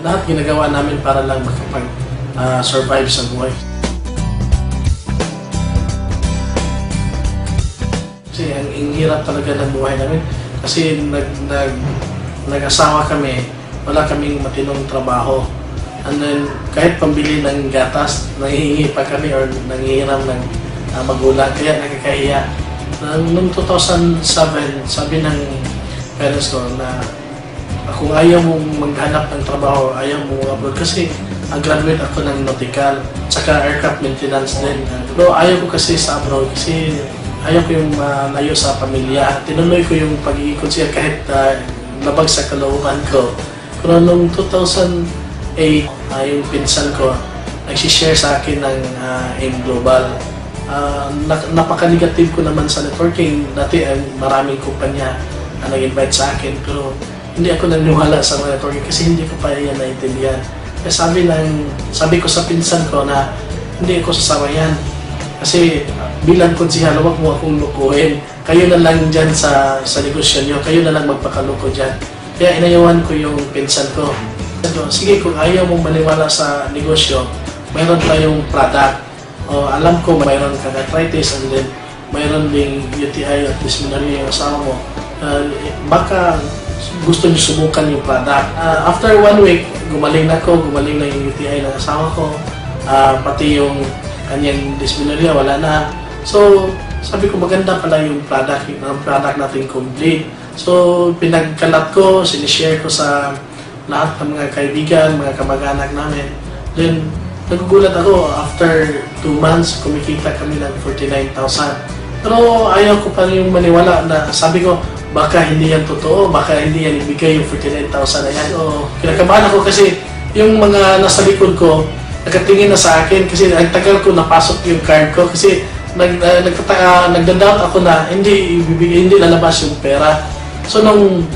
lahat ginagawa namin para lang makapag-survive sa buhay. Kasi ang, ang hirap talaga ng buhay namin. Kasi nag, nag, nag-asawa kami, wala kaming matinong trabaho. And then, kahit pambili ng gatas, nangihingi pa kami or nangihiram ng ah, magulang. Kaya nakakahiya. Na, noong 2007, sabi ng parents ko na kung ayaw mong maghanap ng trabaho, ayaw mo abroad kasi ang graduate ako ng nautical, tsaka aircraft maintenance din. Pero ayaw ko kasi sa abroad kasi ayaw ko yung malayo sa pamilya. Tinuloy ko yung pagiging consider kahit uh, labag sa kalooban ko. Pero noong 2008, ah, yung pinsan ko, nagsishare sa akin ng uh, AIM Global. Ah, nak- napaka-negative ko naman sa networking. Dati ay maraming kumpanya na nag-invite sa akin pero hindi ako naniwala sa mga networking kasi hindi ko pa yan naintindihan. Kaya sabi, ng, sabi ko sa pinsan ko na hindi ako sasama yan. Kasi bilang konsihal, huwag mo akong lukuhin. Kayo na lang dyan sa, sa negosyo nyo. Kayo na lang magpakaloko dyan. Kaya inayawan ko yung pinsan ko. Ko, Sige, kung ayaw mong maniwala sa negosyo, mayroon tayong product. O, alam ko mayroon kang arthritis and then mayroon ding UTI at dyspneuria yung asawa mo. Uh, baka gusto niyo subukan yung product. Ah, after one week, gumaling na ako, gumaling na yung UTI ng asawa ko. Ah, pati yung kanyang dyspneuria, wala na. So, sabi ko maganda pala yung product, yung product natin complete. So, pinagkalat ko, sinishare ko sa lahat ng mga kaibigan, mga kamag-anak namin. Then, nagugulat ako, after two months, kumikita kami ng 49,000. Pero ayaw ko pa rin yung maniwala na sabi ko, baka hindi yan totoo, baka hindi yan ibigay yung 49,000 na yan. O, kinakabahan ako kasi yung mga nasa likod ko, nakatingin na sa akin kasi ang tagal ko napasok yung card ko kasi nag, uh, nagtata- nagda-doubt ako na hindi ibibigay, hindi lalabas yung pera. So nung,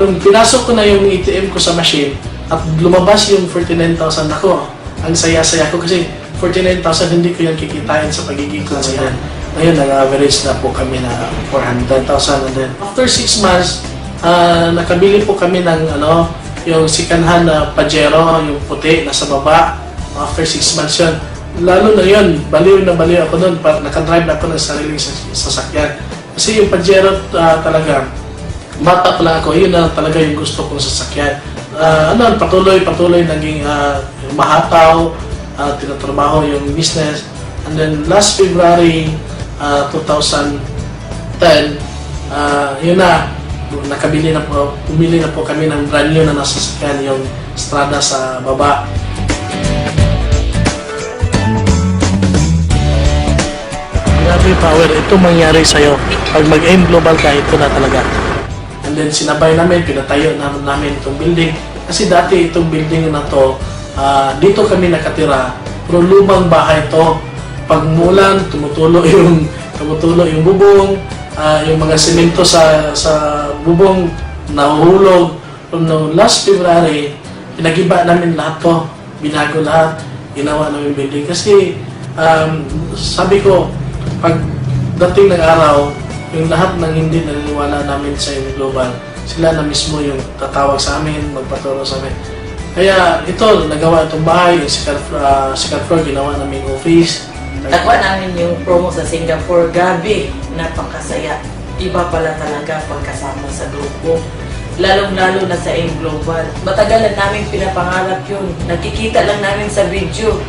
nung pinasok ko na yung ATM ko sa machine at lumabas yung 49,000 ako, ang saya-saya ko kasi 49,000 hindi ko yan kikitain sa pagiging konsihan. Ngayon, nag-average na po kami na 400,000 and then after 6 months, ah, nakabili po kami ng ano, yung sikanhan na Pajero, yung puti, nasa baba. After 6 months yun. Lalo na yun, baliw na baliw ako noon, pa- nakadrive na ako ng sariling sas- sasakyan. Kasi yung Pajero ah, talaga, bata pa lang ako, yun na talaga yung gusto kong sasakyan. Ah, ano, patuloy, patuloy naging ah, mahataw, ah, tinatrabaho yung business. And then last February ah, 2010, ah, yun na, nakabili na po, pumili na po kami ng brand new na nasasakyan yung Strada sa baba. Grabe power, ito mangyari sa'yo. Pag mag-aim global ka, ito na talaga. And then sinabay namin, pinatayo namin, namin itong building. Kasi dati itong building na to, ah, dito kami nakatira. Pero lumang bahay to. Pag mulan, tumutulo yung tumutulo yung bubong, ah, yung mga semento sa sa bubong nahuhulog. Pero no, last February, pinagiba namin lahat to. Binago lahat. Ginawa namin building. Kasi um, sabi ko, pag dating ng araw, yung lahat ng hindi naniniwala namin sa yung global, sila na mismo yung tatawag sa amin, magpaturo sa amin. Kaya ito, nagawa itong bahay, floor- ah, second floor, ginawa namin office. Nakuha namin yung promo sa Singapore. Gabi, napakasaya. Iba pala talaga pagkasama sa grupo. Lalong-lalo na sa AIM Global. Matagal na namin pinapangarap yun. Nakikita lang namin sa video.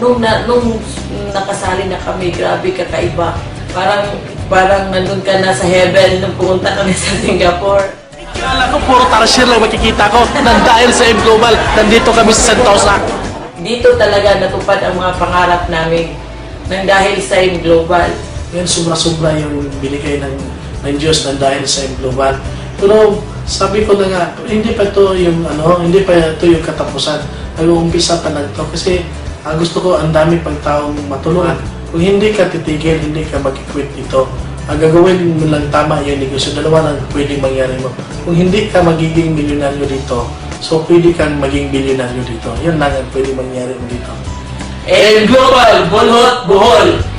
Nung, na, nung nakasali na kami, grabe kakaiba. Parang, parang nandun ka na sa heaven nung pumunta kami sa Singapore. Akala ko puro tarsier lang makikita ko. Nang dahil sa M Global, nandito kami sa Sentosa. Dito talaga natupad ang mga pangarap namin nang dahil sa AIM Global. Yan, sobra-sobra yung binigay ng, ng Diyos ng dahil sa M Global. Pero sabi ko na nga, hindi pa ito yung ano, hindi pa ito yung katapusan. Nag-uumpisa pa lang ito kasi ah, gusto ko ang dami pang taong matulungan. Kung hindi ka titigil, hindi ka mag-quit dito. Ang gagawin mo lang tama yung negosyo, dalawa lang pwedeng mangyari mo. Kung hindi ka magiging milyonaryo dito, so pwede kang maging bilyonaryo dito. Yan lang ang pwedeng mangyari mo dito. AIM Global, Bulhot, Bohol.